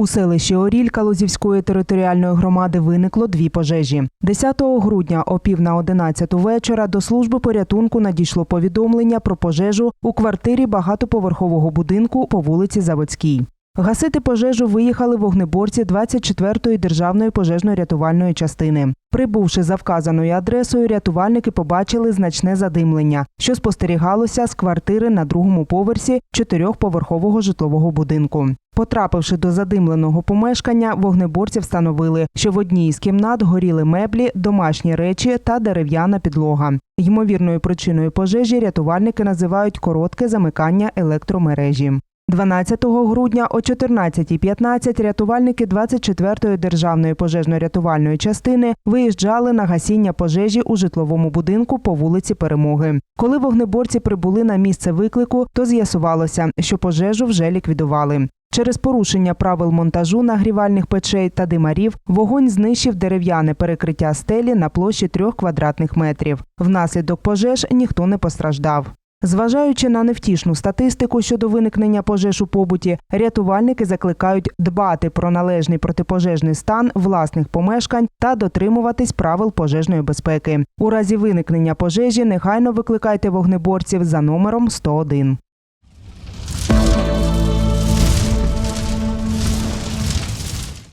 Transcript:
У селищі Орілька Лозівської територіальної громади виникло дві пожежі. 10 грудня о пів на 11 вечора до служби порятунку надійшло повідомлення про пожежу у квартирі багатоповерхового будинку по вулиці Заводській. Гасити пожежу виїхали вогнеборці 24-ї державної пожежно-рятувальної частини. Прибувши за вказаною адресою, рятувальники побачили значне задимлення, що спостерігалося з квартири на другому поверсі чотирьохповерхового житлового будинку. Потрапивши до задимленого помешкання, вогнеборці встановили, що в одній із кімнат горіли меблі, домашні речі та дерев'яна підлога. Ймовірною причиною пожежі рятувальники називають коротке замикання електромережі. 12 грудня о 14.15 рятувальники 24-ї державної пожежно-рятувальної частини виїжджали на гасіння пожежі у житловому будинку по вулиці Перемоги. Коли вогнеборці прибули на місце виклику, то з'ясувалося, що пожежу вже ліквідували. Через порушення правил монтажу нагрівальних печей та димарів вогонь знищив дерев'яне перекриття стелі на площі трьох квадратних метрів. Внаслідок пожеж ніхто не постраждав. Зважаючи на невтішну статистику щодо виникнення пожеж у побуті, рятувальники закликають дбати про належний протипожежний стан власних помешкань та дотримуватись правил пожежної безпеки. У разі виникнення пожежі негайно викликайте вогнеборців за номером 101.